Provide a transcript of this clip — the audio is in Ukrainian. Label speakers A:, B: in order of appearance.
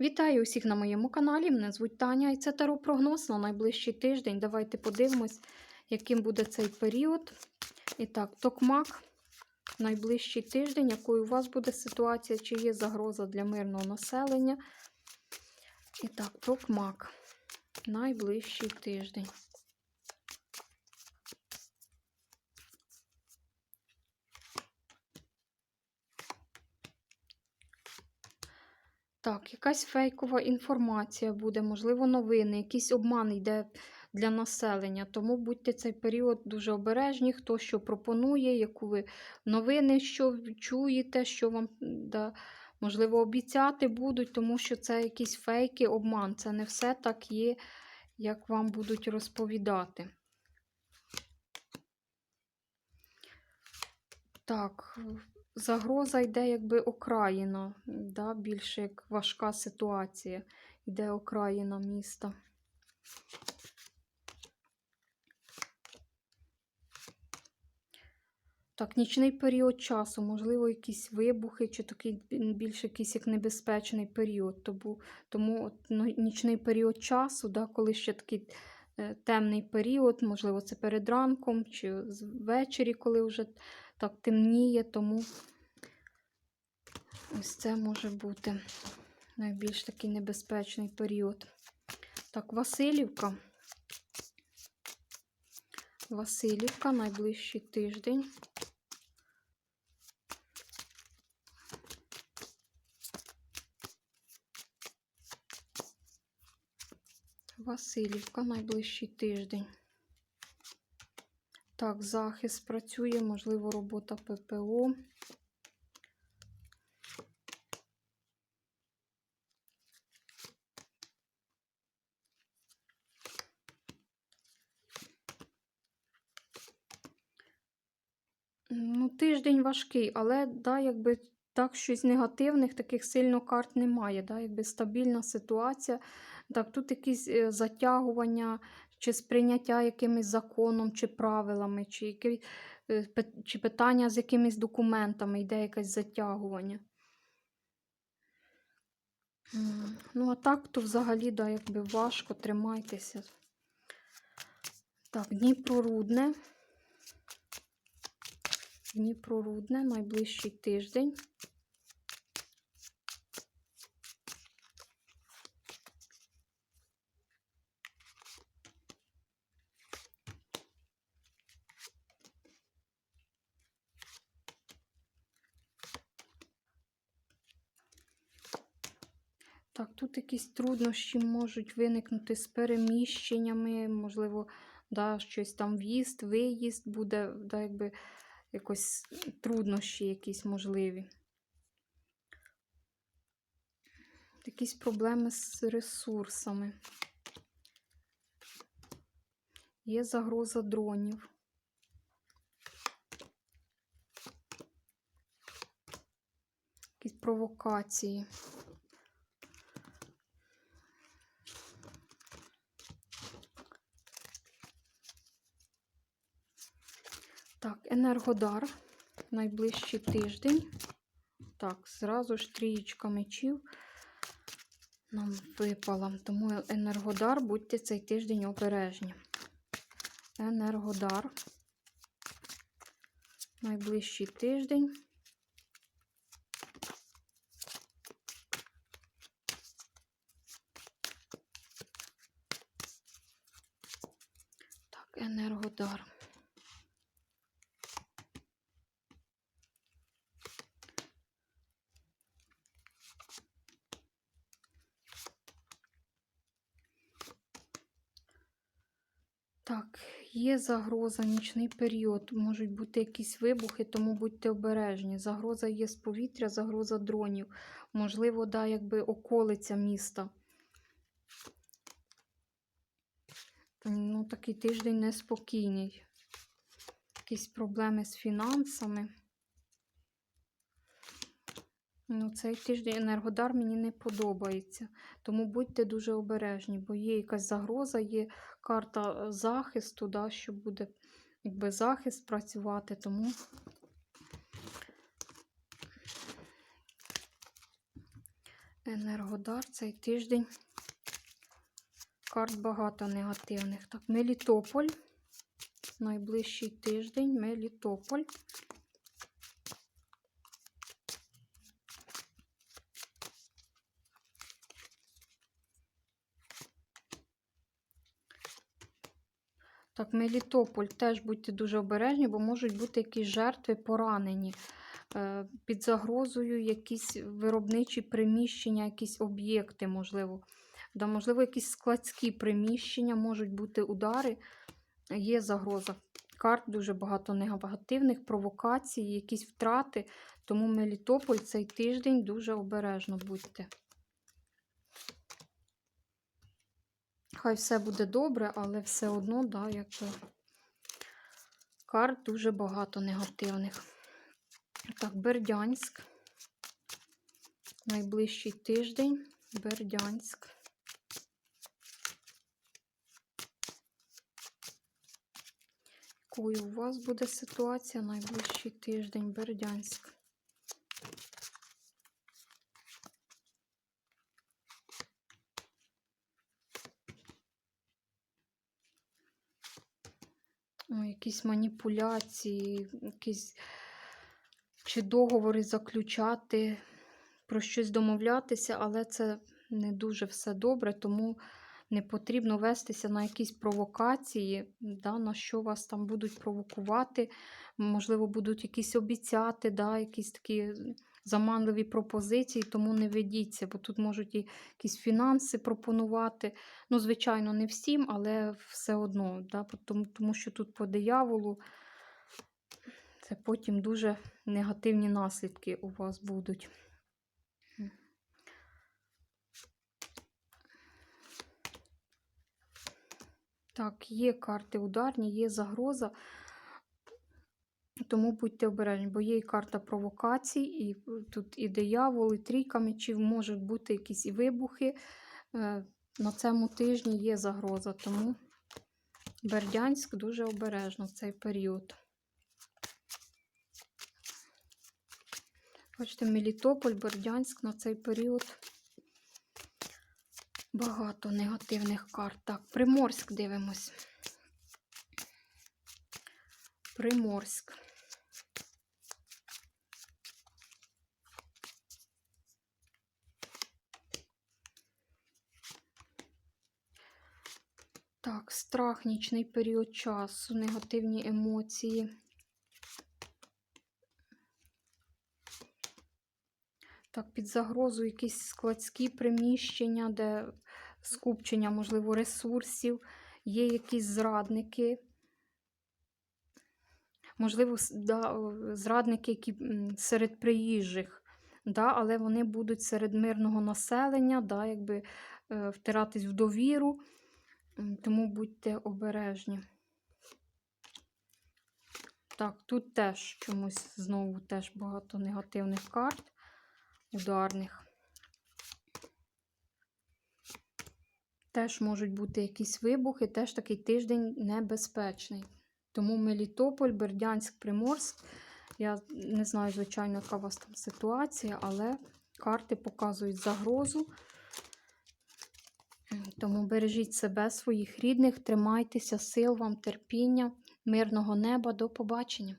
A: Вітаю усіх на моєму каналі. Мене звуть Таня і це Таро прогноз на найближчий тиждень. Давайте подивимось, яким буде цей період. І так, Токмак, найближчий тиждень, якою у вас буде ситуація, чи є загроза для мирного населення. І так, Токмак, найближчий тиждень. Так, якась фейкова інформація буде, можливо, новини, якийсь обман йде для населення. Тому будьте цей період дуже обережні, хто що пропонує, яку ви новини, що чуєте, що вам да, можливо обіцяти будуть, тому що це якісь фейки, обман. Це не все так є, як вам будуть розповідати. Так, загроза йде якби окраїна, да, більше як важка ситуація. Йде окраїна міста. Так, нічний період часу, можливо, якісь вибухи, чи такий більш якийсь як небезпечний період. Тому, тому от, ну, нічний період часу, да, коли ще такий темний період, можливо, це перед ранком чи ввечері, коли вже так темніє, тому ось це може бути найбільш такий небезпечний період. Так, Васильівка. Васильівка, найближчий тиждень. Васильівка, найближчий тиждень. Так, захист працює, можливо, робота ППО. Ну, тиждень важкий, але да, якби так щось негативних, таких сильно карт немає. Да, якби стабільна ситуація. Так, тут якісь е, затягування чи сприйняття якимось законом, чи правилами, чи, які, е, чи питання з якимись документами, йде якесь затягування. Ну, а так, то взагалі, да, якби важко, тримайтеся. Так, Дніпрорудне. Дніпрорудне, найближчий тиждень. Так, тут якісь труднощі можуть виникнути з переміщеннями, можливо, да, щось там в'їзд, виїзд буде, да, якби якось труднощі якісь можливі. Якісь проблеми з ресурсами. Є загроза дронів. Якісь провокації. Так, Енергодар. Найближчий тиждень. Так, зразу ж трієчка мечів нам випала. Тому Енергодар, будьте цей тиждень обережні. Енергодар. Найближчий тиждень. Так, Енергодар. Так, є загроза, нічний період, можуть бути якісь вибухи, тому будьте обережні. Загроза є з повітря, загроза дронів. Можливо, да, якби околиця міста. Ну, такий тиждень неспокійний. Якісь проблеми з фінансами. Ну, цей тиждень Енергодар мені не подобається. Тому будьте дуже обережні, бо є якась загроза, є карта е, захисту, да, що буде якби захист працювати, тому Енергодар цей тиждень. Карт багато негативних. Так, Мелітополь. Найближчий тиждень Мелітополь. Так, Мелітополь теж будьте дуже обережні, бо можуть бути якісь жертви поранені. Е, Під загрозою якісь виробничі приміщення, якісь об'єкти, можливо. Да, можливо, якісь складські приміщення, можуть бути удари. Є загроза. Карт дуже багато негативних, провокацій, якісь втрати. Тому Мелітополь цей тиждень дуже обережно будьте. Хай все буде добре, але все одно, да, якби карт дуже багато негативних. Так, Бердянськ. Найближчий тиждень. Бердянськ. Якою у вас буде ситуація найближчий тиждень Бердянськ? Якісь маніпуляції, якісь чи договори заключати, про щось домовлятися, але це не дуже все добре, тому не потрібно вестися на якісь провокації, да, на що вас там будуть провокувати. Можливо, будуть якісь обіцяти, да, якісь такі заманливі пропозиції, тому не ведіться, бо тут можуть і якісь фінанси пропонувати. Ну, звичайно, не всім, але все одно, да, тому, тому що тут по дияволу це потім дуже негативні наслідки у вас будуть. Так, є карти ударні, є загроза, тому будьте обережні, бо є і карта провокацій, і тут і диявол, і трійка мечів, можуть бути якісь і вибухи. Е, На цьому тижні є загроза, тому Бердянськ дуже обережно в цей період. Бачите, Мелітополь, Бердянськ на цей період. Багато негативних карт. Так, Приморськ дивимось. Приморськ. Так, страх, нічний період часу, негативні емоції. Так, під загрозу якісь складські приміщення, де скупчення, можливо, ресурсів, є якісь зрадники. Можливо, да, зрадники, які серед приїжджих, да, але вони будуть серед мирного населення, да, якби е, втиратись в довіру, тому будьте обережні. Так, тут теж чомусь знову теж багато негативних карт ударних. Теж можуть бути якісь вибухи, теж такий тиждень небезпечний. Тому Мелітополь, Бердянськ, Приморськ. Я не знаю, звичайно, яка у вас там ситуація, але карти показують загрозу. Тому бережіть себе, своїх рідних, тримайтеся, сил вам, терпіння, мирного неба. До побачення!